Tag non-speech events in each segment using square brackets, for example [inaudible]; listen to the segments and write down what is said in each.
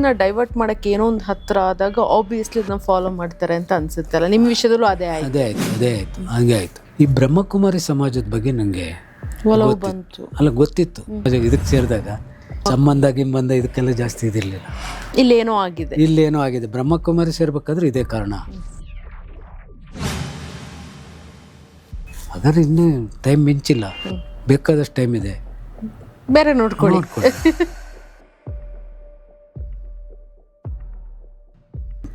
ನಿಮ್ಮನ್ನ ಡೈವರ್ಟ್ ಮಾಡಕ್ಕೆ ಏನೋ ಒಂದು ಹತ್ರ ಆದಾಗ ಆಬ್ವಿಯಸ್ಲಿ ಅದನ್ನ ಫಾಲೋ ಮಾಡ್ತಾರೆ ಅಂತ ಅನ್ಸುತ್ತಲ್ಲ. ನಿಮ್ಮ ವಿಷಯದಲ್ಲೂ ಅದೇ ಆಯ್ತು. ಅದೇ ಆಯ್ತು ಅದೇ ಆಯ್ತು ಹಂಗೆ ಆಯ್ತು. ಈ ಬ್ರಹ್ಮಕುಮಾರಿ ಸಮಾಜದ ಬಗ್ಗೆ ನನಗೆ ಒಲವು ಬಂತು. ಅಲ್ಲ ಗೊತ್ತಿತ್ತು. ಇದಕ್ಕೆ ಸೇರಿದಾಗ. ಸಂಬಂಧ ಗಿಂಬಂಧ ಇದಕ್ಕೆಲ್ಲ ಜಾಸ್ತಿ ಇದಿರಲಿಲ್ಲ. ಇಲ್ಲೇನೋ ಆಗಿದೆ. ಇಲ್ಲೇನೋ ಆಗಿದೆ. ಬ್ರಹ್ಮಕುಮಾರಿ ಸೇರ್ಬೇಕಾದ್ರೆ ಇದೇ ಕಾರಣ. ಹಾಗಾದ್ರೆ ಇನ್ನೂ ಟೈಮ್ ಮಿಂಚಿಲ್ಲ. ಬೇಕಾದಷ್ಟು ಟೈಮ್ ಇದೆ. ಬೇರೆ ನೋಡ್ಕೊಳ್ಳಿ. ನೋಡ್ಕೊಳ್ಳಿ.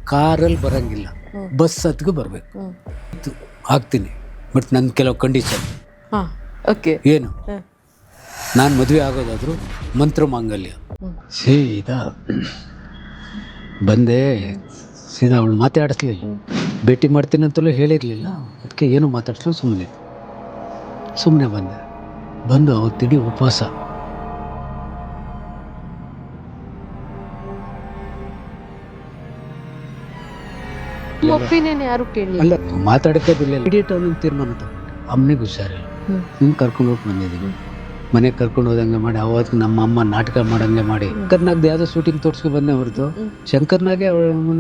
ಕಾರಲ್ಲಿ ಬರಂಗಿಲ್ಲ. ಬಸ್ ಹತ್ಗೂ ಬರಬೇಕು. ಹಾಕ್ತೀನಿ. ಆಗ್ತೀನಿ ಬಟ್ ನನ್ನ ಕೆಲವು ಕಂಡೀಷನ್ ಹಾ ಓಕೆ. ಏನು? ನಾನು ಮದುವೆ ಆಗೋದಾದ್ರು ಮಂತ್ರ ಮಾಂಗಲ್ಯ. ಸೀದಾ ಬಂದೆ ಸೀದಾ ಅವಳು ಮಾತಾಡಿಸ್ಲಿಲ್ಲ. ಭೇಟಿ ಮಾಡ್ತೀನಿ ಅಂತಲೂ ಹೇಳಿರಲಿಲ್ಲ. ಅದಕ್ಕೆ ಏನು ಮಾತಾಡಿಸ್ಲು ಸುಮ್ಮನೆ ಸುಮ್ಮನೆ ಬಂದೆ. ಬಂದು ಅವತ್ತಿಡೀ ಉಪವಾಸ. ಒಪಿನಿಯನ್ ಯಾರು ಕೇಳಿ ಅಲ್ಲ ಮಾತಾಡಕ್ಕೆ ಬಿಡಲಿಲ್ಲ. ಇಡೀಟ್ ಅವನಿಗೆ ತೀರ್ಮಾನ ತಗೊಂಡೆ ಅಮ್ಮನಿಗೆ ಹುಷಾರಿಲ್ಲ. ಹಿಂಗೆ ಕರ್ಕೊಂಡು ಹೋಗಿ ಬಂದಿದ್ದೀನಿ ಮನೆಗೆ ಕರ್ಕೊಂಡು ಹೋದಂಗೆ ಮಾಡಿ ಅವತ್ತು ನಮ್ಮ ಅಮ್ಮ ನಾಟಕ ಮಾಡಂಗೆ ಮಾಡಿ. ಶಂಕರ್ನಾಗ್ದು ಯಾವುದೋ ಶೂಟಿಂಗ್ ತೋರಿಸ್ಕೊ ಬಂದೆ ಹೊರತು ಶಂಕರ್ನಾಗೆ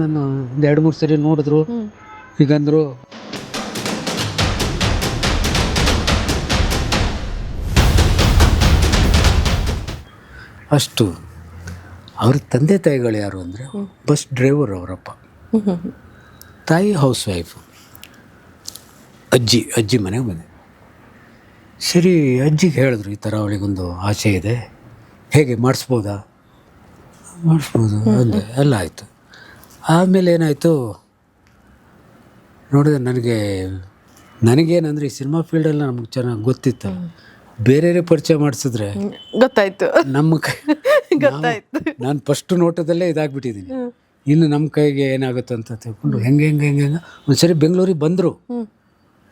ನಾನು ಒಂದು ಎರಡು ಮೂರು ಸರಿ ನೋಡಿದ್ರು. ಈಗಂದ್ರು ಹೀಗಂದ್ರು. ಅಷ್ಟು ಅವ್ರ ತಂದೆ ತಾಯಿಗಳು ಯಾರು ಅಂದರೆ ಬಸ್ ಡ್ರೈವರ್ ಅವರಪ್ಪ. ತಾಯಿ ಹೌಸ್ ವೈಫ್. ಅಜ್ಜಿ ಅಜ್ಜಿ ಮನೆಗೆ ಬಂದೆ. ಸರಿ ಅಜ್ಜಿಗೆ ಹೇಳಿದ್ರು ಈ ಥರ ಅವಳಿಗೊಂದು ಆಸೆ ಇದೆ. ಹೇಗೆ ಮಾಡಿಸ್ಬೋದಾ? ಮಾಡಿಸ್ಬೋದು ಅಂದೆ. ಎಲ್ಲ ಆಯಿತು. ಆಮೇಲೆ ಏನಾಯಿತು? ನೋಡಿದ್ರೆ ನನಗೆ ನನಗೇನಂದ್ರೆ ಈ ಸಿನಿಮಾ ಫೀಲ್ಡೆಲ್ಲ ನಮ್ಗೆ ಚೆನ್ನಾಗಿ ಗೊತ್ತಿತ್ತು. ಬೇರೆಯವರೇ ಪರಿಚಯ ಮಾಡಿಸಿದ್ರೆ ಗೊತ್ತಾಯ್ತು. ನಮ್ಮ ಗೊತ್ತಾಯ್ತು. ನಾನು ಫಸ್ಟ್ ನೋಟದಲ್ಲೇ ಇದಾಗ್ಬಿಟ್ಟಿದ್ದೀನಿ. ಇನ್ನು ನಮ್ಮ ಕೈಗೆ ಏನಾಗುತ್ತೆ ಅಂತ ತಿಳ್ಕೊಂಡು ಹೆಂಗೆ ಹೆಂಗೆ ಹೆಂಗೆ ಹೆಂಗೆ ಒಂದ್ಸರಿ ಬೆಂಗಳೂರಿಗೆ ಬಂದರು.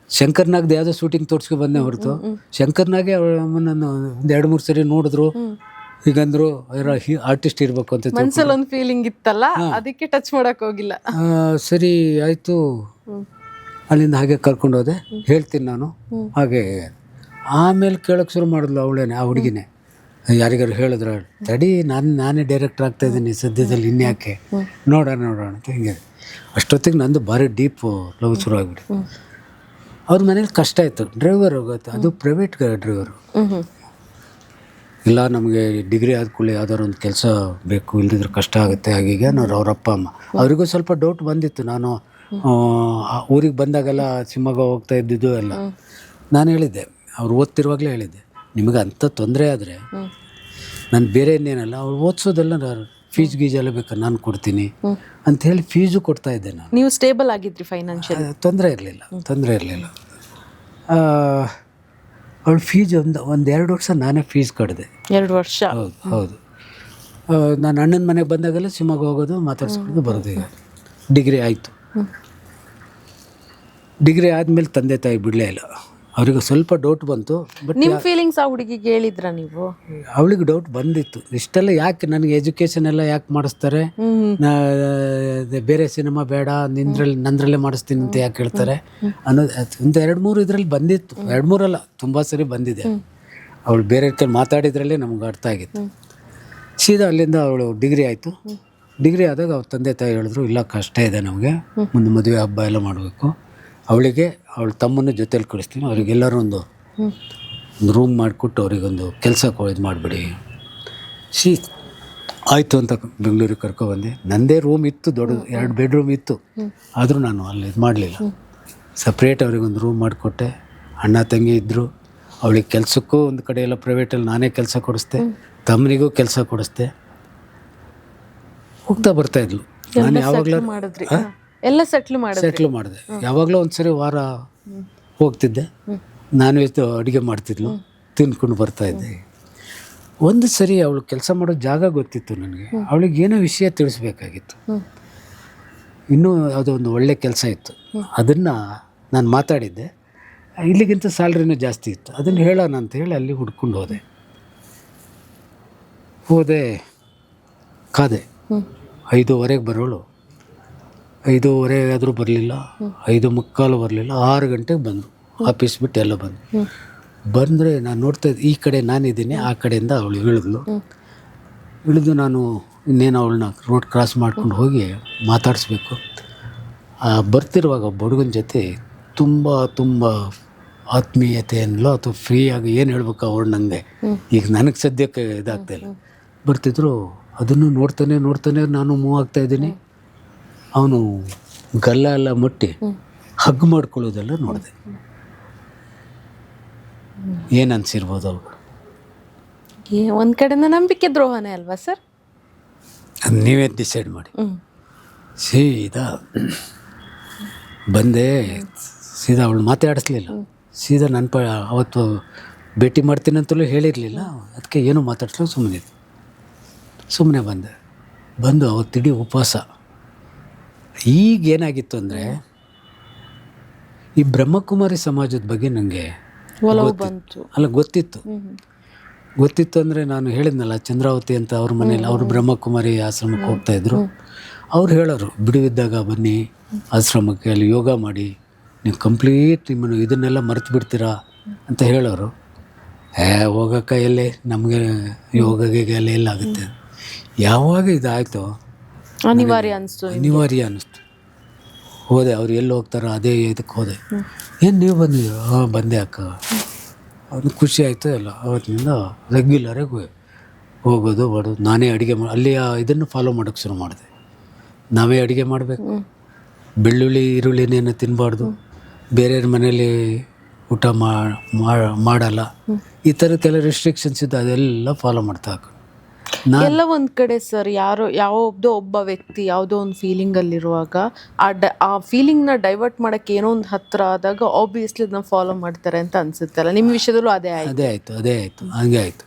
ಶಂಕರ್ನಾಗ್ದು ಯಾವುದೋ ಶೂಟಿಂಗ್ ತೋರಿಸ್ಕೊ ಬಂದೆ ಹೊರತು. ಶಂಕರ್ನಾಗೆ ಅವಳ ನಾನು ಒಂದು ಎರಡು ಮೂರು ಸರಿ ನೋಡಿದ್ರು. ಹೀಗಂದ್ರು ಆರ್ಟಿಸ್ಟ್ ಇರಬೇಕು ಅಂತ. ಮನ್ಸಲ್ಲಿ ಒಂದು ಫೀಲಿಂಗ್ ಇತ್ತಲ್ಲ ಅದಕ್ಕೆ ಟಚ್ ಮಾಡಕ್ ಹೋಗಿಲ್ಲ. ಸರಿ ಆಯಿತು. ಅಲ್ಲಿಂದ ಹಾಗೆ ಕರ್ಕೊಂಡು ಹೋದೆ. ಹೇಳ್ತೀನಿ ನಾನು. ಹಾಗೆ ಆಮೇಲೆ ಕೇಳಕ್ಕೆ ಶುರು ಮಾಡಿದ್ಲು ಅವಳೇನೆ ಆ ಹುಡುಗಿನೇ. ಯಾರಿಗಾರು ಹೇಳಿದ್ರು ತಡಿ ನಾನು ನಾನೇ ಡೈರೆಕ್ಟರ್ ಆಗ್ತಾ ಇದ್ದೀನಿ ಸದ್ಯದಲ್ಲಿ ಇನ್ಯಾಕೆ ನೋಡೋಣ ನೋಡೋಣ ಅಂತ ಹಿಂಗೆ. ಅಷ್ಟೊತ್ತಿಗೆ ನಂದು ಭಾರಿ ಡೀಪ್ ಲವ್ ಶುರು ಆಗ್ಬಿಟ್ಟು ಅವ್ರ ಮನೇಲಿ ಕಷ್ಟ ಇತ್ತು ಡ್ರೈವರ್ ಹೋಗುತ್ತೆ. ಅದು ಪ್ರೈವೇಟ್ ಡ್ರೈವರು ಇಲ್ಲ ನಮಗೆ ಡಿಗ್ರಿ ಆದ ಕೂಡಲೇ ಯಾವ್ದಾದ್ರು ಒಂದು ಕೆಲಸ ಬೇಕು ಇಲ್ದಿದ್ರೆ ಕಷ್ಟ ಆಗುತ್ತೆ. ಹಾಗೀಗೆ ಅನ್ನೋರು ಅವ್ರ ಅಪ್ಪ ಅಮ್ಮ. ಅವರಿಗೂ ಸ್ವಲ್ಪ ಡೌಟ್ ಬಂದಿತ್ತು. ನಾನು ಊರಿಗೆ ಬಂದಾಗೆಲ್ಲ ಶಿವಮೊಗ್ಗ ಹೋಗ್ತಾ ಇದ್ದಿದ್ದು ಎಲ್ಲ. ನಾನು ಹೇಳಿದ್ದೆ. ಅವ್ರು ಓದ್ತಿರುವಾಗಲೇ ಹೇಳಿದ್ದೆ. ನಿಮಗೆ ಅಂಥ ತೊಂದರೆ ಆದರೆ ನಾನು ಬೇರೆ ಇನ್ನೇನಲ್ಲ ಅವ್ರು ಓದಿಸೋದೆಲ್ಲ ಫೀಸ್ ಗೀಜ್ ಎಲ್ಲ ಬೇಕಾ ನಾನು ಕೊಡ್ತೀನಿ ಅಂತ ಹೇಳಿ ಫೀಸು ಕೊಡ್ತಾ ಇದ್ದೆ ನಾನು. ನೀವು ಸ್ಟೇಬಲ್ ಆಗಿದ್ರಿ ಫೈನಾನ್ಷಿಯಲ್ ತೊಂದರೆ ಇರಲಿಲ್ಲ ತೊಂದರೆ ಇರಲಿಲ್ಲ. ಅವಳು ಫೀಸ್ ಒಂದು ಒಂದು ಎರಡು ವರ್ಷ ನಾನೇ ಫೀಸ್ ಕಟ್ಟಿದೆ ಎರಡು ವರ್ಷ. ಹೌದು ಹೌದು. ನಾನು ಅಣ್ಣನ ಮನೆಗೆ ಬಂದಾಗೆಲ್ಲ ಶಿವಮೊಗ್ಗ ಹೋಗೋದು ಮಾತಾಡ್ಸ್ಕೊಂಡು ಬರೋದು ಈಗ. ಡಿಗ್ರಿ ಆಯಿತು. ಡಿಗ್ರಿ ಆದಮೇಲೆ ತಂದೆ ತಾಯಿ ಬಿಡಲೇ ಇಲ್ಲ. ಅವ್ರಿಗೆ ಸ್ವಲ್ಪ ಡೌಟ್ ಬಂತು ಬಟ್ ನಿಮ್ಮ ಫೀಲಿಂಗ್ಸ್ ಆ ಹುಡುಗಿಗೆ ಹೇಳಿದ್ರ ನೀವು? ಅವಳಿಗೆ ಡೌಟ್ ಬಂದಿತ್ತು. ಇಷ್ಟೆಲ್ಲ ಯಾಕೆ ನನಗೆ ಎಜುಕೇಶನ್ ಎಲ್ಲ ಯಾಕೆ ಮಾಡಿಸ್ತಾರೆ? ನಾ ಬೇರೆ ಸಿನಿಮಾ ಬೇಡ ನಿಂದ್ರಲ್ಲಿ ನಂದ್ರಲ್ಲೇ ಮಾಡಿಸ್ತೀನಿ ಅಂತ ಯಾಕೆ ಹೇಳ್ತಾರೆ? ಅನ್ನೋದು ಅದು ಒಂದು ಎರಡು ಮೂರು ಇದರಲ್ಲಿ ಬಂದಿತ್ತು. ಎರಡು ಮೂರಲ್ಲ ತುಂಬ ಸರಿ ಬಂದಿದೆ. ಅವಳು ಬೇರೆ ಕೈ ಮಾತಾಡಿದ್ರಲ್ಲೇ ನಮ್ಗೆ ಅರ್ಥ ಆಗಿತ್ತು. ಸೀದಾ ಅಲ್ಲಿಂದ ಅವಳು ಡಿಗ್ರಿ ಆಯಿತು. ಡಿಗ್ರಿ ಆದಾಗ ಅವ್ರ ತಂದೆ ತಾಯಿ ಹೇಳಿದ್ರು ಇಲ್ಲ ಕಷ್ಟ ಇದೆ ನಮಗೆ. ಮುಂದೆ ಮದುವೆ ಹಬ್ಬ ಎಲ್ಲ ಮಾಡಬೇಕು. ಅವಳಿಗೆ ಅವಳ ತಮ್ಮನ ಜೊತೆಲಿ ಕಳಿಸ್ತೀನಿ. ಅವರಿಗೆಲ್ಲರೂ ಒಂದು ಒಂದು ರೂಮ್ ಮಾಡಿಕೊಟ್ಟು ಅವರಿಗೊಂದು ಕೆಲಸ ಇದು ಮಾಡಿಬಿಡಿ. ಸಿ ಆಯಿತು ಅಂತ ಬೆಂಗಳೂರಿಗೆ ಕರ್ಕೊಬಂದೆ ನನ್ನದೇ ರೂಮ್ ಇತ್ತು ದೊಡ್ಡದು ಎರಡು ಬೆಡ್ರೂಮ್ ಇತ್ತು. ಆದರೂ ನಾನು ಅಲ್ಲಿ ಇದು ಮಾಡಲಿಲ್ಲ. ಸಪ್ರೇಟ್ ಅವ್ರಿಗೊಂದು ರೂಮ್ ಮಾಡಿಕೊಟ್ಟೆ. ಅಣ್ಣ ತಂಗಿ ಇದ್ದರು ಅವಳಿಗೆ ಕೆಲಸಕ್ಕೂ ಒಂದು ಕಡೆ ಎಲ್ಲ ಪ್ರೈವೇಟಲ್ಲಿ ನಾನೇ ಕೆಲಸ ಕೊಡಿಸ್ದೆ. ತಮ್ಮನಿಗೂ ಕೆಲಸ ಕೊಡಿಸ್ದೆ. ಹೋಗ್ತಾ ಬರ್ತಾ ಇದ್ಲು. ನಾನು ಯಾವಾಗಲೂ ಮಾಡಿದ್ರಿ. ಎಲ್ಲ ಸೆಟ್ಲ್ ಮಾಡಿ ಸೆಟ್ಲ್ ಮಾಡಿದೆ. ಯಾವಾಗಲೂ ಒಂದ್ಸರಿ ವಾರ ಹೋಗ್ತಿದ್ದೆ. ನಾನ್ ವೆಜ್ ಅಡುಗೆ ಮಾಡ್ತಿದ್ಲು. ತಿನ್ಕೊಂಡು ಬರ್ತಾ ಇದ್ದೆ. ಒಂದು ಸರಿ ಅವಳು ಕೆಲಸ ಮಾಡೋ ಜಾಗ ಗೊತ್ತಿತ್ತು ನನಗೆ. ಅವಳಿಗೆ ಏನೋ ವಿಷಯ ತಿಳಿಸ್ಬೇಕಾಗಿತ್ತು. ಇನ್ನೂ ಯಾವುದೋ ಒಂದು ಒಳ್ಳೆ ಕೆಲಸ ಇತ್ತು. ಅದನ್ನು ನಾನು ಮಾತಾಡಿದ್ದೆ. ಇಲ್ಲಿಗಿಂತ ಸ್ಯಾಲ್ರಿನೂ ಜಾಸ್ತಿ ಇತ್ತು. ಅದನ್ನು ಹೇಳೋಣ ಅಂತ ಹೇಳಿ ಅಲ್ಲಿ ಹುಡ್ಕೊಂಡು ಹೋದೆ. ಹೋದೆ ಕಾದೆ. ಐದೂವರೆಗೆ ಬರೋಳು. ಐದೂವರೆ ಆದರೂ ಬರಲಿಲ್ಲ. ಐದು ಮುಕ್ಕಾಲು ಬರಲಿಲ್ಲ. ಆರು ಗಂಟೆಗೆ ಬಂದರು. ಆಫೀಸ್ ಬಿಟ್ಟು ಎಲ್ಲ ಬಂದು ಬಂದರೆ ನಾನು ನೋಡ್ತಾ ಇದ್ದೆ ಈ ಕಡೆ ನಾನಿದ್ದೀನಿ ಆ ಕಡೆಯಿಂದ ಅವಳು ಇಳಿದ್ಲು. ಇಳಿದು ನಾನು ಇನ್ನೇನು ಅವಳನ್ನ ರೋಡ್ ಕ್ರಾಸ್ ಮಾಡ್ಕೊಂಡು ಹೋಗಿ ಮಾತಾಡಿಸ್ಬೇಕು. ಆ ಬರ್ತಿರುವಾಗ ಒಬ್ಬ ಹುಡುಗನ ಜೊತೆ ತುಂಬ ತುಂಬ ಆತ್ಮೀಯತೆಯನ್ನೋ ಅಥವಾ ಫ್ರೀಯಾಗಿ ಏನು ಹೇಳ್ಬೇಕು ಅವಳು ನನಗೆ ಈಗ ನನಗೆ ಸದ್ಯಕ್ಕೆ ಇದಾಗ್ತಾ ಇಲ್ಲ. ಬರ್ತಿದ್ರು ಅದನ್ನು ನೋಡ್ತಾನೆ ನೋಡ್ತಾನೆ ನಾನು ಮೂವ್ ಆಗ್ತಾ ಇದ್ದೀನಿ. ಅವನು ಗಲ್ಲ ಎಲ್ಲ ಮುಟ್ಟಿ ಹಗ್ ಮಾಡ್ಕೊಳ್ಳೋದೆಲ್ಲ ನೋಡಿದೆ. ಏನು ಅನ್ಸಿರ್ಬೋದು ಅವ್ರು? ಒಂದು ಒಂದ್ ಕಡೆಯಿಂದ ನಂಬಿಕೆ ದ್ರೋಹನೇ ಅಲ್ವಾ ಸರ್? ಅದು ನೀವೇ ಡಿಸೈಡ್ ಮಾಡಿ. ಸೀದಾ ಬಂದೆ ಸೀದಾ ಅವಳು ಮಾತಾಡಿಸ್ಲಿಲ್ಲ. ಸೀದಾ ನನ್ನ ಪ ಅವತ್ತು ಭೇಟಿ ಮಾಡ್ತೀನಿ ಅಂತಲೂ ಹೇಳಿರಲಿಲ್ಲ. ಅದಕ್ಕೆ ಏನೂ ಮಾತಾಡ್ಸಲು ಸುಮ್ಮನೆ ಸುಮ್ಮನೆ ಬಂದೆ. ಬಂದು ಅವತ್ತಿಡೀ ಉಪವಾಸ. ಈಗ ಏನಾಗಿತ್ತು ಅಂದರೆ ಈ ಬ್ರಹ್ಮಕುಮಾರಿ ಸಮಾಜದ ಬಗ್ಗೆ ನನಗೆ ಬಂತು. ಅಲ್ಲ ಗೊತ್ತಿತ್ತು. ಗೊತ್ತಿತ್ತು ಅಂದರೆ ನಾನು ಹೇಳಿದ್ನಲ್ಲ ಚಂದ್ರಾವತಿ ಅಂತ ಅವ್ರ ಮನೇಲಿ ಅವರು ಬ್ರಹ್ಮಕುಮಾರಿ ಆಶ್ರಮಕ್ಕೆ ಹೋಗ್ತಾ ಇದ್ರು. ಅವ್ರು ಹೇಳೋರು ಬಿಡುವಿದ್ದಾಗ ಬನ್ನಿ ಆಶ್ರಮಕ್ಕೆ ಅಲ್ಲಿ ಯೋಗ ಮಾಡಿ ನೀವು ಕಂಪ್ಲೀಟ್ ನಿಮ್ಮನ್ನು ಇದನ್ನೆಲ್ಲ ಮರೆತು ಬಿಡ್ತೀರಾ ಅಂತ ಹೇಳೋರು. ಏ ಹೋಗಕ್ಕ ಎಲ್ಲೇ ನಮಗೆ ಯೋಗಗೆ ಗೀಗ ಎಲ್ಲ ಎಲ್ಲಾಗುತ್ತೆ ಯಾವಾಗ ಇದಾಯಿತು ಅನಿವಾರ್ಯ ಅನಿಸ್ತು. ಅನಿವಾರ್ಯ ಅನ್ನಿಸ್ತು ಹೋದೆ ಅವ್ರು ಎಲ್ಲಿ ಹೋಗ್ತಾರೋ ಅದೇ ಇದಕ್ಕೆ ಹೋದೆ. ಏನು ನೀವು ಬಂದಿ ಹಾಂ ಬಂದೆ ಅಕ್ಕ. ಅದು ಖುಷಿ ಆಯಿತು ಎಲ್ಲ. ಅವತ್ತಿನಿಂದ ರೆಗ್ಯುಲರಾಗಿ ಹೋಗೋದು ಮಾಡೋದು ನಾನೇ ಅಡುಗೆ ಮಾಡಿ ಅಲ್ಲಿ ಇದನ್ನು ಫಾಲೋ ಮಾಡೋಕ್ಕೆ ಶುರು ಮಾಡಿದೆ. ನಾವೇ ಅಡುಗೆ ಮಾಡಬೇಕು. ಬೆಳ್ಳುಳ್ಳಿ ಈರುಳ್ಳಿನೇನು ತಿನ್ನಬಾರ್ದು ಬೇರೆಯವ್ರ ಮನೇಲಿ ಊಟ ಮಾಡಲ್ಲ. ಈ ಥರ ಕೆಲ ರೆಸ್ಟ್ರಿಕ್ಷನ್ಸ್ ಇದ್ದು ಅದೆಲ್ಲ ಫಾಲೋ ಮಾಡ್ತಾ ಹಾಕು ನಾ ಎಲ್ಲ ಒಂದ್ ಕಡೆ ಸರ್ ಯಾರೋ ಯಾವುದೋ ಒಬ್ಬ ವ್ಯಕ್ತಿ ಯಾವುದೋ ಒಂದು ಫೀಲಿಂಗ್ ಅಲ್ಲಿರುವಾಗ ಆ ಡ ಆ ಫೀಲಿಂಗ್ನ ಡೈವರ್ಟ್ ಮಾಡಕ್ಕೆ ಏನೋ ಒಂದು ಹತ್ರ ಆದಾಗ ಆಬ್ವಿಯಸ್ಲಿ ಅದನ್ನ ಫಾಲೋ ಮಾಡ್ತಾರೆ ಅಂತ ಅನ್ಸುತ್ತಲ್ಲ ನಿಮ್ಮ ವಿಷಯದಲ್ಲೂ ಅದೇ ಆಯ್ತು. ಅದೇ ಆಯ್ತು ಅದೇ ಆಯ್ತು ಹಂಗೆ ಆಯ್ತು.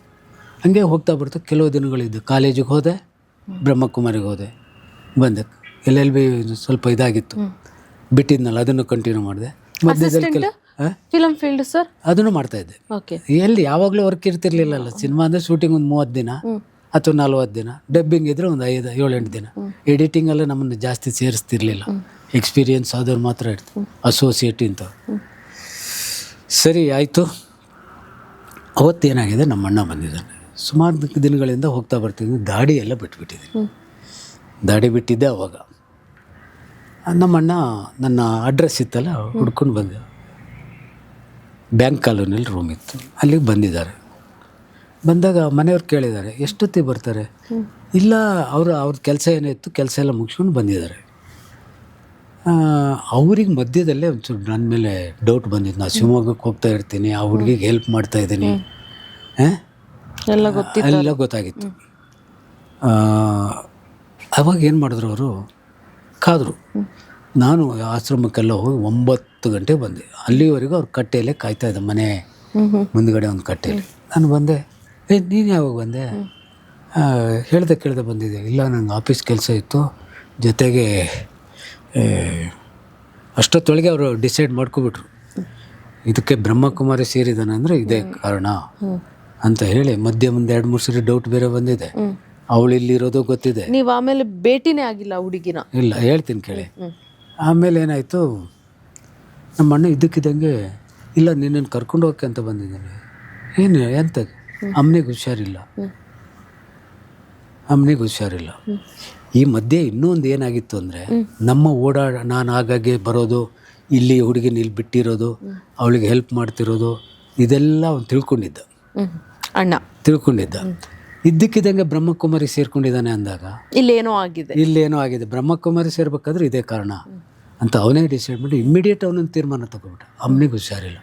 ಹಂಗೆ ಹೋಗ್ತಾ ಬರ್ತಾ ಕೆಲವು ದಿನಗಳಿದ್ದು. ಕಾಲೇಜಿಗೆ ಹೋದೆ ಬ್ರಹ್ಮಕುಮಾರಿಗೆ ಹೋದೆ ಬಂದೆ. ಎಲ್ ಎಲ್ ಬಿ ಸ್ವಲ್ಪ ಇದಾಗಿತ್ತು. ಬಿಟ್ಟಿದ್ನಲ್ಲ ಅದನ್ನು ಕಂಟಿನ್ಯೂ ಮಾಡಿದೆ. ಮಧ್ಯದಲ್ಲಿ ಕೆಲ ಆ? ಫಿಲಮ್ ಫೀಲ್ಡ್ ಸರ್ ಅದನ್ನು ಮಾಡ್ತಾ ಇದ್ದೆ. ಓಕೆ ಎಲ್ಲಿ ಯಾವಾಗಲೂ ವರ್ಕ್ ಇರ್ತಿರ್ಲಿಲ್ಲಲ್ಲ ಸಿನಿಮಾ ಅಂದರೆ ಶೂಟಿಂಗ್ ಒಂದು ಮೂವತ್ತು ದಿನ. ಅಥವಾ ನಲ್ವತ್ತು ದಿನ ಡಬ್ಬಿಂಗ್ ಇದ್ರೆ ಒಂದು ಐದು, ಏಳೆಂಟು ದಿನ. ಎಡಿಟಿಂಗ್ ಎಲ್ಲ ನಮ್ಮನ್ನು ಜಾಸ್ತಿ ಸೇರಿಸ್ತಿರ್ಲಿಲ್ಲ. ಎಕ್ಸ್ಪೀರಿಯನ್ಸ್ ಆದವ್ರು ಮಾತ್ರ ಇರ್ತು ಅಸೋಸಿಯೇಟ್ ಅಂತ ಸರಿ, ಆಯಿತು. ಅವತ್ತೇನಾಗಿದೆ? ನಮ್ಮ ಅಣ್ಣ ಬಂದಿದ್ದಾನೆ. ಸುಮಾರು ದಿನಗಳಿಂದ ಹೋಗ್ತಾ ಬರ್ತಿದ್ವಿ ದಾಡಿ ಎಲ್ಲ ಬಿಟ್ಬಿಟ್ಟಿದ್ದೀನಿ. ದಾಡಿ ಬಿಟ್ಟಿದ್ದೆ ಅವಾಗ. ನಮ್ಮ ಅಣ್ಣ ನನ್ನ ಅಡ್ರೆಸ್ ಇತ್ತಲ್ಲ, ಹುಡ್ಕೊಂಡು ಬಂದ. ಬ್ಯಾಂಕ್ ಕಾಲೋನಿಯಲ್ಲಿ ರೂಮ್ ಇತ್ತು. ಅಲ್ಲಿಗೆ ಬಂದಿದ್ದಾರೆ. ಬಂದಾಗ ಮನೆಯವ್ರು ಕೇಳಿದ್ದಾರೆ ಎಷ್ಟೊತ್ತಿಗೆ ಬರ್ತಾರೆ? ಇಲ್ಲ ಅವರು ಅವ್ರ ಕೆಲಸ ಏನಿತ್ತು ಕೆಲಸ ಎಲ್ಲ ಮುಗಿಸ್ಕೊಂಡು ಬಂದಿದ್ದಾರೆ. ಅವ್ರಿಗೆ ಮಧ್ಯದಲ್ಲೇ ಒಂಚೂರು ನನ್ನ ಮೇಲೆ ಡೌಟ್ ಬಂದಿತ್ತು. ನಾನು ಶಿವಮೊಗ್ಗಕ್ಕೆ ಹೋಗ್ತಾ ಇರ್ತೀನಿ ಆ ಹುಡುಗಿಗೆ ಹೆಲ್ಪ್ ಮಾಡ್ತಾ ಇದ್ದೀನಿ. ಎಲ್ಲ ಗೊತ್ತಿ ಎಲ್ಲ ಗೊತ್ತಾಗಿತ್ತು. ಅವಾಗ ಏನು ಮಾಡಿದ್ರು ಅವರು? ಕಾದರು. ನಾನು ಆಶ್ರಮಕ್ಕೆಲ್ಲ ಹೋಗಿ ಒಂಬತ್ತು ಗಂಟೆಗೆ ಬಂದೆ. ಅಲ್ಲಿವರೆಗೂ ಅವ್ರ ಕಟ್ಟೆಯಲ್ಲೇ ಕಾಯ್ತಾ ಇದ್ದೆ ಮನೆ ಮುಂದ್ಗಡೆ ಒಂದು ಕಟ್ಟೆಯಲ್ಲಿ. ನಾನು ಬಂದೆ. ಏ ನೀನು ಯಾವಾಗ ಬಂದೆ? ಹೇಳ್ದೆ ಕೇಳ್ದೆ ಬಂದಿದ್ದೆ. ಇಲ್ಲ ನಂಗೆ ಆಫೀಸ್ ಕೆಲಸ ಇತ್ತು. ಜೊತೆಗೆ ಅಷ್ಟೊತ್ತೊಳಗೆ ಅವರು ಡಿಸೈಡ್ ಮಾಡ್ಕೊಬಿಟ್ರು. ಇದಕ್ಕೆ ಬ್ರಹ್ಮಕುಮಾರಿ ಸೇರಿದಾನೆ ಅಂದರೆ ಇದೇ ಕಾರಣ ಅಂತ ಹೇಳಿ ಮಧ್ಯೆ ಮುಂದೆ ಎರಡು ಮೂರು ಸರಿ ಡೌಟ್ ಬೇರೆ ಬಂದಿದೆ. ಅವಳು ಇಲ್ಲಿರೋದು ಗೊತ್ತಿದೆ. ನೀವು ಆಮೇಲೆ ಭೇಟಿನೇ ಆಗಿಲ್ಲ ಹುಡುಗಿನ? ಇಲ್ಲ ಹೇಳ್ತೀನಿ ಕೇಳಿ. ಆಮೇಲೆ ಏನಾಯಿತು? ನಮ್ಮ ಅಣ್ಣ ಇದ್ದಕ್ಕಿದ್ದಂಗೆ ಇಲ್ಲ ನಿನ್ನನ್ನು ಕರ್ಕೊಂಡು ಹೋಗಕ್ಕೆ ಅಂತ ಬಂದಿದ್ದೀನಿ ಏನು ಎಂತ? ಅಮ್ಮನಿಗೆ ಹುಷಾರಿಲ್ಲ. ಅಮ್ಮನಿಗೆ ಹುಷಾರಿಲ್ಲ. ಈ ಮಧ್ಯೆ ಇನ್ನೊಂದು ಏನಾಗಿತ್ತು ಅಂದರೆ ನಮ್ಮ ಓಡಾಡ ನಾನು ಆಗಾಗ್ಗೆ ಬರೋದು ಇಲ್ಲಿ ಹುಡುಗಿನ ಇಲ್ಲಿ ಬಿಟ್ಟಿರೋದು ಅವಳಿಗೆ ಹೆಲ್ಪ್ ಮಾಡ್ತಿರೋದು ಇದೆಲ್ಲ ಅವ್ನು ತಿಳ್ಕೊಂಡಿದ್ದ. ಅಣ್ಣ. ತಿಳ್ಕೊಂಡಿದ್ದ. ಇದ್ದಕ್ಕಿದ್ದಂಗೆ ಬ್ರಹ್ಮಕುಮಾರಿ ಸೇರ್ಕೊಂಡಿದ್ದಾನೆ ಅಂದಾಗ ಇಲ್ಲೇನೋ ಆಗಿದೆ. ಇಲ್ಲೇನೋ ಆಗಿದೆ. ಬ್ರಹ್ಮಕುಮಾರಿ ಸೇರ್ಬೇಕಾದ್ರೆ ಇದೇ ಕಾರಣ ಅಂತ ಅವನೇ ಡಿಸೈಡ್ ಮಾಡಿ ಇಮ್ಮಿಡಿಯೇಟ್ ಅವನೊಂದು ತೀರ್ಮಾನ ತಗೊಬಿಟ್ಟ ಅಮ್ಮನಿಗೆ ಹುಷಾರಿಲ್ಲ.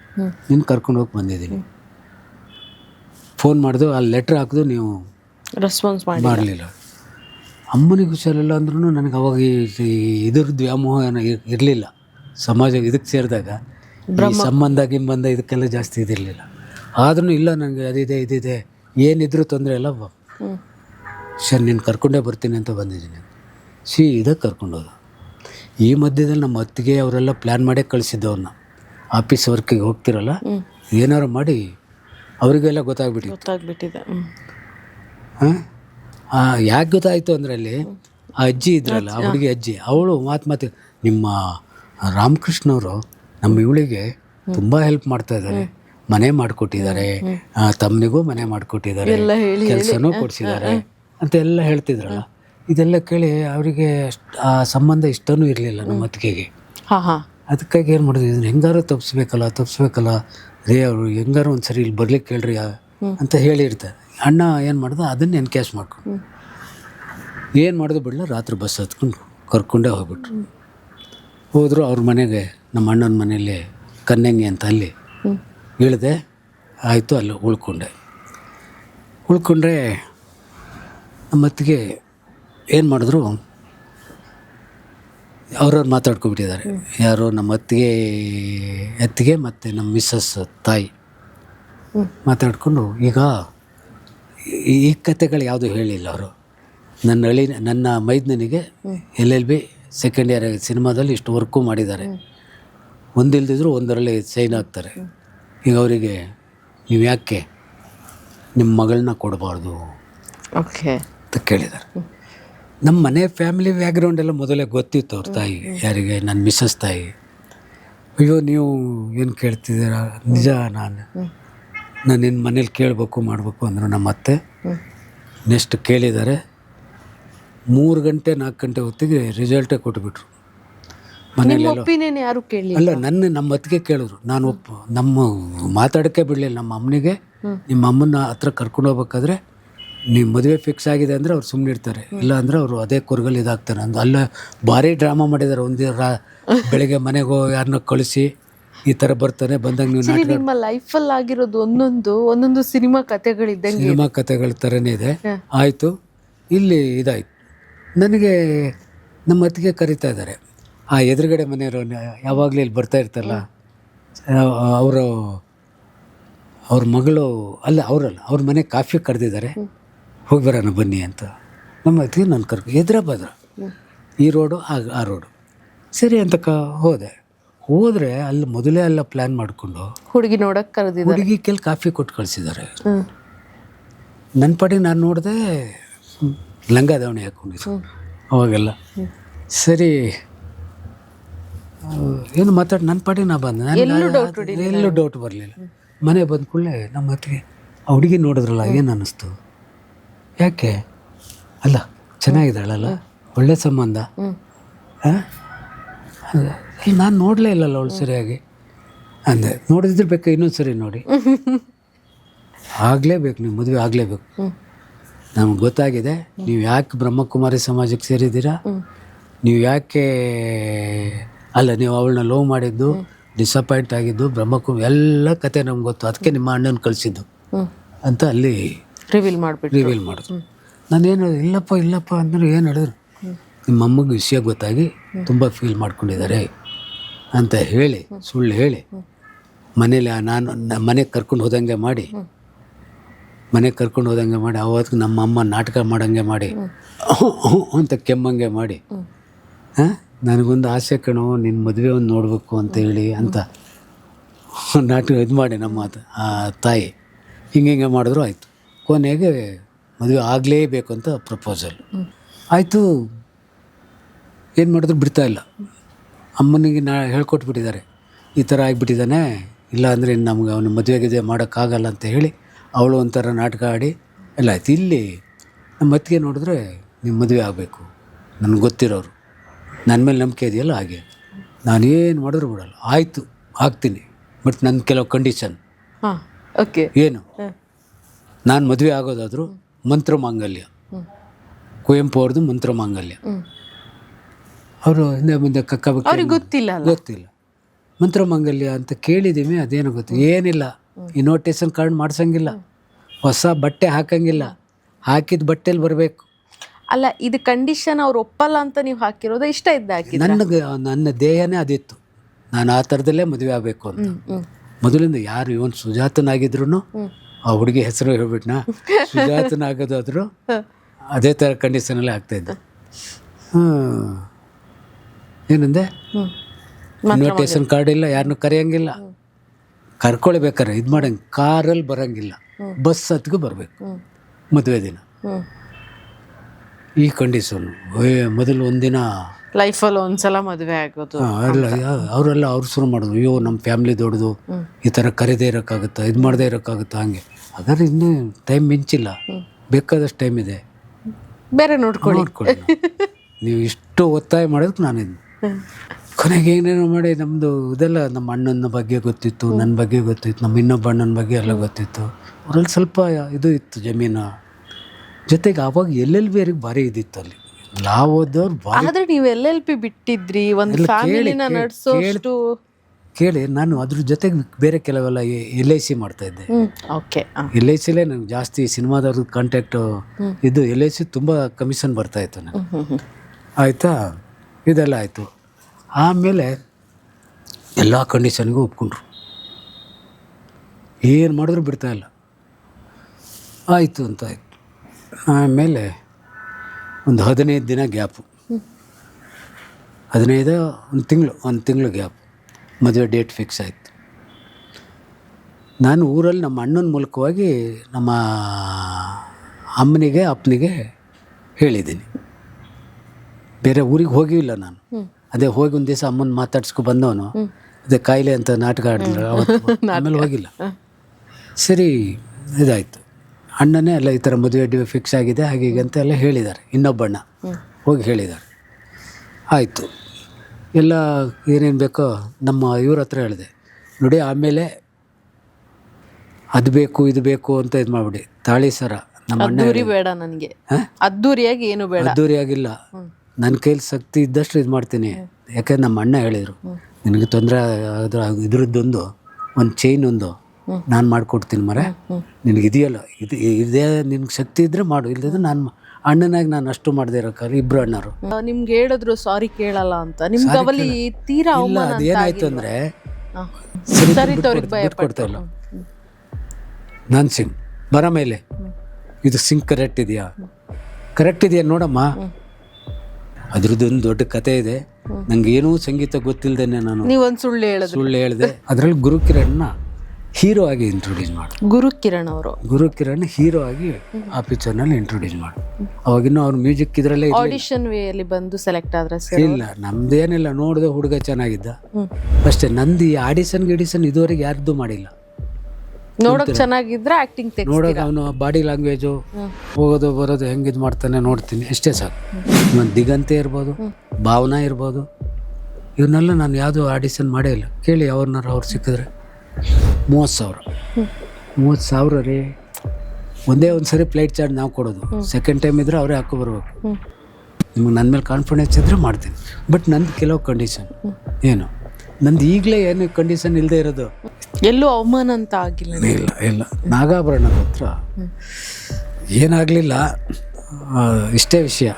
ನೀನು ಕರ್ಕೊಂಡು ಹೋಗಿ ಬಂದಿದ್ದೀನಿ. ಫೋನ್ ಮಾಡಿದ್ರು ಅಲ್ಲಿ ಲೆಟ್ರ್ ಹಾಕಿದ್ರು ನೀವು ರೆಸ್ಪಾನ್ಸ್ ಮಾಡಿ ಮಾಡಲಿಲ್ಲ. ಅಮ್ಮನಿಗೆ ಹುಷಾರಿಲ್ಲ ಅಂದ್ರೂ ನನಗೆ ಅವಾಗ ಈ- ಇದ್ರದ್ದು ವ್ಯಾಮೋಹ ಏನೋ ಇರಲಿಲ್ಲ. ಸಮಾಜ ಇದಕ್ಕೆ ಸೇರಿದಾಗ ಈ ಸಂಬಂಧ ಗಿಂಬಂಧ ಇದಕ್ಕೆಲ್ಲ ಜಾಸ್ತಿ ಇದಿರಲಿಲ್ಲ ಆದ್ರೂ ಇಲ್ಲ ನನಗೆ ಅದಿದೆ ಇದಿದೆ ಏನಿದ್ರು ತೊಂದರೆ ಇಲ್ಲ. ಸರ್ ನೀನು ಕರ್ಕೊಂಡೇ ಬರ್ತೀನಿ ಅಂತ ಬಂದಿದ್ದೀನಿ. ಸಿ ಇದಕ್ಕೆ ಕರ್ಕೊಂಡೋದ. ಈ ಮಧ್ಯದಲ್ಲಿ ನಮ್ಮ ಅತ್ತಿಗೆ ಅವರೆಲ್ಲ ಪ್ಲ್ಯಾನ್ ಮಾಡೇ ಕಳಿಸಿದ್ದವ್ರನ್ನ ಆಫೀಸ್ ವರ್ಕಿಗೆ ಹೋಗ್ತಿರಲ್ಲ? ಏನಾರು ಮಾಡಿ ಅವರಿಗೆಲ್ಲ ಗೊತ್ತಾಗ್ಬಿಟ್ಟಿತ್ತು. ಗೊತ್ತಾಗ್ಬಿಟ್ಟಿದೆ. ಹಾ? ಹಾಂ ಯಾಕೆ ಗೊತ್ತಾಯಿತು ಅಂದರೆ ಅಲ್ಲಿ ಆ ಅಜ್ಜಿ ಇದ್ರಲ್ಲ ಅವಳಿಗೆ ಹುಡುಗಿ ಅಜ್ಜಿ ಅವಳು ಮಾತು ಮಾತು ನಿಮ್ಮ ರಾಮಕೃಷ್ಣವರು ನಮ್ಮ ಇವಳಿಗೆ ತುಂಬ ಹೆಲ್ಪ್ ಮಾಡ್ತಾ ಇದ್ದಾರೆ. ಮನೆ ಮಾಡಿಕೊಟ್ಟಿದ್ದಾರೆ. ತಮ್ಮನಿಗೂ ಮನೆ ಮಾಡಿಕೊಟ್ಟಿದ್ದಾರೆ. ಎಲ್ಲ ಹೇಳಿ ಕೆಲಸನೂ ಕೊಡಿಸಿದ್ದಾರೆ ಅಂತ ಎಲ್ಲ ಹೇಳ್ತಿದ್ರಲ್ಲ. ಇದೆಲ್ಲ ಕೇಳಿ ಅವರಿಗೆ ಆ ಸಂಬಂಧ ಇಷ್ಟನೂ ಇರಲಿಲ್ಲ ನಮ್ಮ ಅತ್ತಿಗೆಗೆ. ಹಾ ಹಾ. ಅದಕ್ಕಾಗಿ ಏನು ಮಾಡಿದ್ವಿ ಇದನ್ನ ಹೆಂಗಾರು ತಪ್ಪಿಸ್ಬೇಕಲ್ಲ ತಪ್ಪಿಸ್ಬೇಕಲ್ಲ ರೇ ಅವರು ಹೆಂಗಾರು ಒಂದು ಸರಿ ಇಲ್ಲಿ ಬರ್ಲಿಕ್ಕೆ ಕೇಳ್ರಿ ಅಂತ ಹೇಳಿರ್ತಾರೆ ಅಣ್ಣ ಏನು ಮಾಡ್ದ ಅದನ್ನ ಎನ್ಕ್ಯಾಶ್ ಮಾಡ್ಕೊಂಡು. ಏನು ಮಾಡೋದು ಬಿಡಲ ರಾತ್ರಿ ಬಸ್ ಹತ್ಕೊಂಡು ಕರ್ಕೊಂಡೇ ಹೋಗ್ಬಿಟ್ರು. ಹೋದರು ಅವ್ರ ಮನೆಗೆ ನಮ್ಮ ಅಣ್ಣನ ಮನೆಯಲ್ಲಿ ಕನ್ನಂಗಿ ಅಂತ ಅಲ್ಲಿ. ಹೇಳಿದೆ ಇಳಿದೆ ಆಯಿತು ಅಲ್ಲಿ ಉಳ್ಕೊಂಡೆ. ಉಳ್ಕೊಂಡ್ರೆ ನಮ್ಮತ್ತಿಗೆ ಏನು ಮಾಡಿದ್ರು ಅವ್ರವ್ರು ಮಾತಾಡ್ಕೊಬಿಟ್ಟಿದ್ದಾರೆ ಯಾರು ನಮ್ಮ ಅತ್ತಿಗೆ ಅತ್ತಿಗೆ ಮತ್ತು ನಮ್ಮ ಮಿಸ್ಸಸ್ ತಾಯಿ. ಮಾತಾಡಿಕೊಂಡು ಈಗ ಈ ಈ ಕತೆಗಳು ಯಾವುದು ಹೇಳಿಲ್ಲ ಅವರು. ನನ್ನ ಹಳಿ ನನ್ನ ಮೈದ್ನನಿಗೆ L L B second year ಸಿನಿಮಾದಲ್ಲಿ ಇಷ್ಟು ವರ್ಕು ಮಾಡಿದ್ದಾರೆ. ಒಂದಿಲ್ದಿದ್ರು ಒಂದರಲ್ಲಿ ಸೈನ್ ಆಗ್ತಾರೆ ಈಗ ಅವರಿಗೆ ನೀವು ಯಾಕೆ ನಿಮ್ಮ ಮಗಳನ್ನ ಕೊಡಬಾರ್ದು? ಓಕೆ ಅಂತ ಕೇಳಿದ್ದಾರೆ. ನಮ್ಮ ಮನೆ ಫ್ಯಾಮಿಲಿ ಬ್ಯಾಕ್ಗ್ರೌಂಡ್ ಎಲ್ಲ ಮೊದಲೇ ಗೊತ್ತಿತ್ತು ಅವ್ರ ತಾಯಿ ಯಾರಿಗೆ ನನ್ನ ಮಿಸ್ಸಸ್ ತಾಯಿ. ಅಯ್ಯೋ ನೀವು ಏನು ಕೇಳ್ತಿದ್ದೀರಾ? ನಿಜ ನಾನು. ನಾನು ನಿನ್ನ ಮನೇಲಿ ಕೇಳಬೇಕು ಮಾಡಬೇಕು ಅಂದರು ನಮ್ಮ ಅತ್ತೆ. ನೆಕ್ಸ್ಟ್ ಕೇಳಿದ್ದಾರೆ ಮೂರು ಗಂಟೆ ನಾಲ್ಕು ಗಂಟೆ ಹೊತ್ತಿಗೆ ರಿಸಲ್ಟೇ ಕೊಟ್ಬಿಟ್ರು. ಮನೇಲೆಲ್ಲ ಯಾರು ಕೇಳಿ ಅಲ್ಲ ನನ್ನ ನಮ್ಮ ಅತ್ತಿಗೆ ಕೇಳಿದ್ರು. ನಾನು ಒಪ್ಪು ನಮ್ಮ ಮಾತಾಡೋಕ್ಕೆ ಬಿಡಲಿಲ್ಲ ನಮ್ಮ ಅಮ್ಮನಿಗೆ. ನಿಮ್ಮ ಅಮ್ಮನ ಹತ್ರ ಕರ್ಕೊಂಡು ಹೋಗ್ಬೇಕಾದ್ರೆ ನೀವು ಮದುವೆ ಫಿಕ್ಸ್ ಆಗಿದೆ ಅಂದರೆ ಅವ್ರು ಸುಮ್ಮನೆ ಇರ್ತಾರೆ. ಇಲ್ಲ ಅಂದರೆ ಅವರು ಅದೇ ಕೊರಗಲ್ಲಿ ಇದಾಗ್ತಾರೆ. ಅಂದ್ರೆ ಅಲ್ಲ ಭಾರಿ ಡ್ರಾಮಾ ಮಾಡಿದ್ದಾರೆ ಒಂದು ರಾ ಬೆಳಿಗ್ಗೆ ಮನೆಗೆ ಯಾರನ್ನ ಕಳಿಸಿ ಈ ಥರ ಬರ್ತಾನೆ ಬಂದಾಗ ನೀವು Actually, ನಿಮ್ಮ ಲೈಫಲ್ಲಿ ಆಗಿರೋದು ಒಂದೊಂದು ಒಂದೊಂದು ಸಿನಿಮಾ ಕಥೆಗಳಿದ್ದಂಗೆ ಸಿನಿಮಾ ಕಥೆಗಳ ಥರನೇ ಇದೆ. ಹ. ಆಯಿತು. ಇಲ್ಲಿ ಇದಾಯ್ತು. ನನಗೆ ನಮ್ಮ ಅತ್ತಿಗೆ ಕರಿತಾ ಇದ್ದಾರೆ. ಆ ಎದುರುಗಡೆ ಮನೆಯವರು ಯಾವಾಗಲೂ ಇಲ್ಲಿ ಬರ್ತಾ ಇರ್ತಲ್ಲ ಅವರು ಅವ್ರ ಮಗಳು ಅಲ್ಲ ಅವರಲ್ಲ ಅವ್ರ ಮನೆ ಕಾಫಿ ಕರೆದಿದ್ದಾರೆ. ಹೋಗಿ ಬರೋಣ ಬನ್ನಿ ಅಂತ. ನಮ್ಮ ಅತ್ತಿಗೆ ನನ್ನ ಕರ್ಕೊ ಎದ್ರ ಬದ್ರ ಈ ರೋಡು ಆ ಆ ರೋಡು. ಸರಿ ಅಂತ ಕ ಹೋದೆ. ಹೋದರೆ ಅಲ್ಲಿ ಮೊದಲೇ ಎಲ್ಲ ಪ್ಲ್ಯಾನ್ ಮಾಡಿಕೊಂಡು ಹುಡುಗಿ ನೋಡಕ್ಕೆ ಕರೆದಿದ್ದ ಹುಡುಗಿ ಕೆಲ್ ಕಾಫಿ ಕೊಟ್ಟು ಕಳಿಸಿದ್ದಾರೆ. ನನ್ನ ಪಾಡಿ ನಾನು ನೋಡಿದೆ ಲಂಗ ದಾವಣಿ ಹಾಕೊಂಡಿದ್ದು ಅವಾಗೆಲ್ಲ. ಸರಿ. ಏನು ಮಾತಾಡಿ ನನ್ನ ಪಾಡಿ ನಾ ಬಂದೆ. ಎಲ್ಲೂ ಡೌಟ್ ಬರಲಿಲ್ಲ. ಮನೆ ಬಂದ ಕೂಡಲೇ ನಮ್ಮ ಹತ್ತಿಗೆ ಆ ಹುಡುಗಿ ನೋಡಿದ್ರಲ್ಲ ಏನು ಅನ್ನಿಸ್ತು ಯಾಕೆ? ಅಲ್ಲ ಚೆನ್ನಾಗಿದ್ದಾಳಲ್ಲ? ಒಳ್ಳೆ ಸಂಬಂಧ? ನಾನು ನೋಡಲೇ ಇಲ್ಲಲ್ಲ ಅವಳು ಸರಿಯಾಗಿ. ಅಂದೆ ನೋಡಿದ್ರೆ ಬೇಕು ಇನ್ನೊಂದು ಸರಿ ನೋಡಿ? [laughs] ಆಗಲೇಬೇಕು ನೀವು ಮದುವೆ ಆಗಲೇಬೇಕು. ನಮ್ಗೆ ಗೊತ್ತಾಗಿದೆ ನೀವು ಯಾಕೆ ಬ್ರಹ್ಮಕುಮಾರಿ ಸಮಾಜಕ್ಕೆ ಸೇರಿದ್ದೀರಾ? ನೀವು ಯಾಕೆ ಅಲ್ಲ ನೀವು ಅವಳನ್ನ ಲವ್ ಮಾಡಿದ್ದು ಡಿಸಪಾಯಿಂಟ್ ಆಗಿದ್ದು ಬ್ರಹ್ಮಕುಮಾರಿ ಎಲ್ಲ ಕತೆ ನಮ್ಗೆ ಗೊತ್ತು. ಅದಕ್ಕೆ ನಿಮ್ಮ ಅಣ್ಣನ ಕಳಿಸಿದ್ದು. ಅಂತ ಅಲ್ಲಿ ರಿವೀಲ್ ಮಾಡ್ಬಿಟ್ಟು ರಿವೀಲ್ ಮಾಡಿದ್ರು. ನಾನೇನು ಇಲ್ಲಪ್ಪ ಇಲ್ಲಪ್ಪ ಅಂದ್ರೆ ಏನು ಹೇಳಿದ್ರು? ನಿಮ್ಮ ಅಮ್ಮಗೆ ವಿಷಯ ಗೊತ್ತಾಗಿ ತುಂಬ ಫೀಲ್ ಮಾಡ್ಕೊಂಡಿದ್ದಾರೆ ಅಂತ ಹೇಳಿ, ಸುಳ್ಳು ಹೇಳಿ, ಮನೇಲಿ ನಾನು ಮನೆಗೆ ಕರ್ಕೊಂಡು ಹೋದಂಗೆ ಮಾಡಿ, ಮನೆಗೆ ಕರ್ಕೊಂಡು ಹೋದಂಗೆ ಮಾಡಿ ಅವತ್ತು ನಮ್ಮ ಅಮ್ಮ ನಾಟಕ ಮಾಡಂಗೆ ಮಾಡಿ ಅಂತ ಕೆಮ್ಮಂಗೆ ಮಾಡಿ, ಹಾಂ? ನನಗೊಂದು ಆಸೆ ಕಣೋ ನಿನ್ನ ಮದುವೆ ಒಂದು ನೋಡಬೇಕು ಅಂತ ಹೇಳಿ ಅಂತ ನಾಟಕ ಇದು ಮಾಡಿ ನಮ್ಮ ತಾಯಿ. ಹಿಂಗೆ ಹಿಂಗೆ ಮಾಡಿದ್ರು ಆಯಿತು. ಕೊನೆಗೆ ಮದುವೆ ಆಗಲೇಬೇಕು ಅಂತ ಪ್ರಪೋಸಲ್ ಆಯಿತು ಏನು ಮಾಡಿದ್ರು ಬಿಡ್ತಾ ಇಲ್ಲ. ಅಮ್ಮನಿಗೆ ನಾ ಹೇಳ್ಕೊಟ್ಬಿಟ್ಟಿದ್ದಾರೆ ಈ ಥರ ಆಗಿಬಿಟ್ಟಿದ್ದಾನೆ ಇಲ್ಲ ಅಂದರೆ ನಮ್ಗೆ ಅವನು ಮದುವೆ ಗಿದುವೆ ಮಾಡೋಕ್ಕಾಗಲ್ಲ ಅಂತ ಹೇಳಿ ಅವಳು ಒಂಥರ ನಾಟಕ ಆಡಿ ಎಲ್ಲ ಆಯ್ತು. ಇಲ್ಲಿ ನಮ್ಮ ಅತ್ತಿಗೆ ನೋಡಿದ್ರೆ ನಿಮ್ಮ ಮದುವೆ ಆಗಬೇಕು ನನಗೆ ಗೊತ್ತಿರೋರು. ನನ್ನ ಮೇಲೆ ನಂಬಿಕೆ ಇದೆಯಲ್ಲ ಹಾಗೆ. ನಾನೇನು ಮಾಡಿದ್ರು ಬಿಡಲ್ಲ. ಆಯಿತು ಆಗ್ತೀನಿ. ಬಟ್ ನನ್ನ ಕೆಲವು ಕಂಡೀಷನ್ ಹಾ ಓಕೆ ಏನು? ನಾನು ಮದುವೆ ಆಗೋದಾದರೂ ಮಂತ್ರ ಮಾಂಗಲ್ಯ. ಕುವೆಂಪು ಅವ್ರದ್ದು ಮಂತ್ರ ಮಾಂಗಲ್ಯ. ಅವರು ಹಿಂದೆ ಮುಂದೆ ಕಕ್ಕ ಗೊತ್ತಿಲ್ಲ ಗೊತ್ತಿಲ್ಲ. ಮಂತ್ರ ಮಾಂಗಲ್ಯ ಅಂತ ಕೇಳಿದ್ದೀವಿ ಅದೇನು ಗೊತ್ತು. ಏನಿಲ್ಲ. ಇನ್ವಿಟೇಷನ್ ಕಾರ್ಡ್ ಮಾಡಿಸಂಗಿಲ್ಲ. ಹೊಸ ಬಟ್ಟೆ ಹಾಕಂಗಿಲ್ಲ. ಹಾಕಿದ ಬಟ್ಟೆಲಿ ಬರಬೇಕು. ಅಲ್ಲ ಇದು ಕಂಡೀಷನ್ ಅವ್ರು ಒಪ್ಪಲ್ಲ ಅಂತ ನೀವು ಹಾಕಿರೋದು ಇಷ್ಟ ಇದ್ದ ಹಾಕಿ ನನಗೆ ನನ್ನ ದೇಹನೇ ಅದಿತ್ತು. ನಾನು ಆ ಥರದಲ್ಲೇ ಮದುವೆ ಆಗಬೇಕು ಅಂತ. ಮೊದಲಿಂದ ಯಾರು ಇವನು ಸುಜಾತನಾಗಿದ್ರು ಆ ಹುಡುಗಿ ಹೆಸರು ಹೇಳ್ಬಿಟ್ನಾ? ಸುಜಾತನಾಗೋದಾದರೂ ಅದೇ ಥರ ಕಂಡೀಷನಲ್ಲೇ ಆಗ್ತಾಯಿದ್ದೆ ಹಾಂ. ಏನಂದೆ? ಇನ್ವಿಟೇಷನ್ ಕಾರ್ಡ್ ಇಲ್ಲ ಯಾರನ್ನೂ ಕರೆಯಂಗಿಲ್ಲ. ಕರ್ಕೊಳ್ಬೇಕಾರೆ ಇದು ಮಾಡಂಗೆ ಕಾರಲ್ಲಿ ಬರೋಂಗಿಲ್ಲ. ಬಸ್ ಹತ್ಗೂ ಬರಬೇಕು. ಮದುವೆ ದಿನ. ಈ ಕಂಡೀಷನ್ ಮೊದಲು ಒಂದಿನ ಲೈಫಲ್ಲಿ ಒಂದ್ಸಲ ಮದುವೆ ಆಗೋದು ಅಲ್ಲ ಅವರೆಲ್ಲ ಅವ್ರು ಶುರು ಮಾಡಿದ್ರು ಅಯ್ಯೋ ನಮ್ಮ ಫ್ಯಾಮ್ಲಿ ದೊಡ್ಡದು. ಈ ಥರ ಕರೆದೇ ಇರೋಕ್ಕಾಗುತ್ತಾ ಇದು ಮಾಡದೇ ಇರೋಕ್ಕಾಗುತ್ತಾ ಹಂಗೆ. ಹಾಗಾದ್ರೆ ಇನ್ನೂ ಟೈಮ್ ಮಿಂಚಿಲ್ಲ ಬೇಕಾದಷ್ಟು ಟೈಮ್ ಇದೆ. ಬೇರೆ ನೋಡ್ಕೊಳ್ಳಿ. ನೋಡ್ಕೊಳ್ಳಿ ನೀವು. ಇಷ್ಟು ಒತ್ತಾಯ ಮಾಡೋದಕ್ಕೆ ನಾನು ಕೊನೆಗೆ ಏನೇನೋ ಮಾಡಿ ನಮ್ಮದು ಇದೆಲ್ಲ ನಮ್ಮ ಅಣ್ಣನ ಬಗ್ಗೆ ಗೊತ್ತಿತ್ತು ನನ್ನ ಬಗ್ಗೆ ಗೊತ್ತಿತ್ತು ನಮ್ಮ ಇನ್ನೊಬ್ಬ ಅಣ್ಣನ ಬಗ್ಗೆ ಎಲ್ಲ ಗೊತ್ತಿತ್ತು. ಅವರಲ್ಲಿ ಸ್ವಲ್ಪ ಇದು ಇತ್ತು ಜಮೀನು. ಜೊತೆಗೆ ಆವಾಗ ಎಲ್ ಎಲ್ ಅವ್ರಿಗೆ ಭಾರಿ ಇದ್ದಿತ್ತು ಅಲ್ಲಿ. ನಾವು ಓದೋರು ಭಾರಿ ಆದ್ರೆ ನೀವು ಎಲ್ ಎಲ್ ಪಿ ಬಿಟ್ಟಿದ್ರಿ ಒಂದು ಫ್ಯಾಮಿಲಿನ ನಡೆಸೋಷ್ಟು ಕೇಳಿ ನಾನು ಅದ್ರ ಜೊತೆಗೆ ಬೇರೆ ಕೆಲವೆಲ್ಲ ಎಲ್ ಐ ಸಿ ಮಾಡ್ತಾ ಇದ್ದೆ. ಓಕೆ ಎಲ್ ಐ ಸಿಲೇ ನನಗೆ ಜಾಸ್ತಿ ಸಿನಿಮಾದವ್ರದ್ದು ಕಾಂಟ್ಯಾಕ್ಟು ಇದು ಎಲ್ ಐ ಸಿ ತುಂಬ ಕಮಿಷನ್ ಬರ್ತಾಯಿತ್ತು ನನಗೆ ಆಯಿತಾ? ಇದೆಲ್ಲ ಆಯಿತು. ಆಮೇಲೆ ಎಲ್ಲ ಕಂಡೀಷನ್ಗೂ ಒಪ್ಕೊಂಡ್ರು. ಏನು ಮಾಡಿದ್ರು ಬಿಡ್ತಾ ಇಲ್ಲ. ಆಯಿತು ಅಂತ ಆಯಿತು. ಆಮೇಲೆ ಒಂದು ಹದಿನೈದು ದಿನ ಗ್ಯಾಪು. ಹದಿನೈದು ಒಂದು ತಿಂಗಳು ಒಂದು ತಿಂಗಳು ಗ್ಯಾಪ್. ಮದುವೆ ಡೇಟ್ ಫಿಕ್ಸ್ ಆಯಿತು. ನಾನು ಊರಲ್ಲಿ ನಮ್ಮ ಅಣ್ಣನ ಮೂಲಕವಾಗಿ ನಮ್ಮ ಅಮ್ಮನಿಗೆ ಅಪ್ಪನಿಗೆ ಹೇಳಿದ್ದೀನಿ. ಬೇರೆ ಊರಿಗೆ ಹೋಗಿಲ್ಲ ನಾನು. ಅದೇ ಹೋಗಿ ಒಂದು ದಿವಸ ಅಮ್ಮನ ಮಾತಾಡ್ಸ್ಕೊ ಬಂದವನು. ಅದೇ ಕಾಯಿಲೆ ಅಂತ ನಾಟಕ ಆಡಿದ್ರು ಅವತ್ತು [laughs] ಆಮೇಲೆ ಹೋಗಿಲ್ಲ. ಸರಿ ಇದಾಯಿತು. ಅಣ್ಣನೇ ಎಲ್ಲ ಈ ಥರ ಮದುವೆ ಅಡ್ಡಿ ಫಿಕ್ಸ್ ಆಗಿದೆ ಹಾಗೆ ಹೀಗೆ ಅಂತ ಎಲ್ಲ ಹೇಳಿದ್ದಾರೆ. ಇನ್ನೊಬ್ಬಣ್ಣ. ಹೋಗಿ ಹೇಳಿದ್ದಾರೆ. ಆಯಿತು. ಎಲ್ಲ ಏನೇನು ಬೇಕೋ ನಮ್ಮ ಇವ್ರ ಹತ್ರ ಹೇಳಿದೆ. ನೋಡಿ ಆಮೇಲೆ ಅದು ಬೇಕು ಇದು ಬೇಕು ಅಂತ ಇದು ಮಾಡಿಬಿಡಿ. ತಾಳಿ ಸರ ನಮ್ಮ ಅದ್ದೂರಿ ಬೇಡ ನನಗೆ. ಅದ್ದೂರಿಯಾಗಿ ಏನು ಬೇಡ. ಅದ್ದೂರಿಯಾಗಿಲ್ಲ. ನನ್ನ ಕೈಲಿ ಶಕ್ತಿ ಇದ್ದಷ್ಟು ಇದು ಮಾಡ್ತೀನಿ. ಯಾಕಂದ್ರೆ ನಮ್ಮ ಅಣ್ಣ ಹೇಳಿದರು. ನಿನಗೆ ತೊಂದರೆ ಅದ್ರ ಇದ್ರದ್ದೊಂದು ಒಂದು ಚೈನ್ ಒಂದು ನಾನು ಮಾಡಿಕೊಡ್ತೀನಿ ಮರ. ನಿನಗೆ ಇದೆಯಲ್ಲ ಇದು ಇದೇ ನಿನಗೆ ಶಕ್ತಿ ಇದ್ದರೆ ಮಾಡು ಇಲ್ಲದಿದ್ರೆ ನಾನು ಅಣ್ಣನಾಗಿ ನಾನು ಅಷ್ಟು ಮಾಡದೇ ಇರೋಕ್ಕಾಗ ಇಬ್ರು ಅಣ್ಣರು. ನಿಮ್ಗೆ ಹೇಳಿದ್ರು ಸಾರಿ ಕೇಳಲ್ಲ ಅಂತ. ನಿಮ್ಗೆ ಅವಲಿ ತೀರಾ ಇಲ್ಲ ಅವಮಾನ ಅದು ಏನಾಯ್ತು ಅಂದರೆ. ಸರಿ ಭಯ ಕೊಡ್ತಾ ಇಲ್ಲ. ನಾನು ಸಿಂಗ್ ಬರ ಮೇಲೆ. ಇದು ಸಿಂಕ್ ಕರೆಕ್ಟ್ ಇದೆಯಾ? ಕರೆಕ್ಟ್ ಇದೆಯಾ ನೋಡಮ್ಮ. ಅದ್ರದ್ದೊಂದು ದೊಡ್ಡ ಕತೆ ಇದೆ. ನಂಗೆ ಏನೂ ಸಂಗೀತ ಗೊತ್ತಿಲ್ಲದೆ ನಾನು ನೀವೊಂದ್ ಸುಳ್ಳು ಹೇಳಿದ್ರು. ಸುಳ್ಳು ಹೇಳಿದೆ. ಅದರಲ್ಲಿ ಗುರುಕಿರಣ್ನ ಹೀರೋ ಆಗಿ ಇಂಟ್ರೊಡ್ಯೂಸ್ ಮಾಡು. ಗುರು ಕಿರಣ್ ಅವರು. ಗುರು ಕಿರಣ್ ಹೀರೋ ಆಗಿ ಆ ಪಿಕ್ಚರ್ನಲ್ಲಿ ಇಂಟ್ರೊಡ್ಯೂಸ್ ಮಾಡು. ಅವಾಗಿನ್ನೂ ಅವ್ರ ಮ್ಯೂಸಿಕ್ ಇದರಲ್ಲೇ ಆಡಿಷನ್ ವೇ ಅಲ್ಲಿ ಬಂದು ಸೆಲೆಕ್ಟ್ ಆದ್ರೆ ಸರ್ ಇಲ್ಲ ನಮ್ದೇನಿಲ್ಲ ನೋಡಿದೆ ಹುಡುಗ ಚೆನ್ನಾಗಿದ್ದ. ಅಷ್ಟೇ ನಂದು ಈ ಆಡಿಷನ್ ಗಿಡಿಷನ್ ಇದುವರೆಗೆ ಯಾರ್ದು ಮಾಡಿಲ್ಲ. ನೋಡಕ್ ಚೆನ್ನಾಗಿದ್ರೆ ಆಕ್ಟಿಂಗ್ ನೋಡೋಕೆ ಅವನು ಬಾಡಿ ಲ್ಯಾಂಗ್ವೇಜು ಹೋಗೋದು ಬರೋದು ಹೆಂಗೆ ಇದು ಮಾಡ್ತಾನೆ ನೋಡ್ತೀನಿ. ಅಷ್ಟೇ ಸಾಕು. ನನ್ನ ದಿಗಂತೆ ಇರ್ಬೋದು ಭಾವನಾ ಇರ್ಬೋದು. ಇವನ್ನೆಲ್ಲ ನಾನು ಯಾವುದೂ ಆಡಿಷನ್ ಮಾಡೇ ಇಲ್ಲ. ಕೇಳಿ ಅವ್ರನ್ನಾರು ಅವ್ರು ಸಿಕ್ಕಿದ್ರೆ. ಮೂವತ್ತು ಸಾವಿರ. ಮೂವತ್ತು ಸಾವಿರ ರೀ. ಒಂದೇ ಒಂದು ಸರಿ ಫ್ಲೈಟ್ ಚಾರ್ಜ್ ನಾವು ಕೊಡೋದು. ಸೆಕೆಂಡ್ ಟೈಮ್ ಇದ್ರೆ ಅವರೇ ಹಾಕೋ ಬರ್ಬೇಕು. ನಿಮಗೆ ನಿಮ್ಗೆ ನನ್ನ ಮೇಲೆ ಕಾನ್ಫಿಡೆನ್ಸ್ ಇದ್ದರೆ ಮಾಡ್ತೀನಿ. ಬಟ್ ನಂದು ಕೆಲವು ಕಂಡೀಷನ್ ಏನು? ನಂದು ಈಗಲೇ ಏನು ಕಂಡೀಷನ್ ಇಲ್ಲದೆ ಇರೋದು? ಎಲ್ಲೂ ಅವಮಾನ ಅಂತ ಆಗಿಲ್ಲ ಇಲ್ಲ ಇಲ್ಲ. ನಾಗಾಭರಣದ ಹತ್ರ ಏನಾಗಲಿಲ್ಲ. ಇಷ್ಟೇ ವಿಷಯ.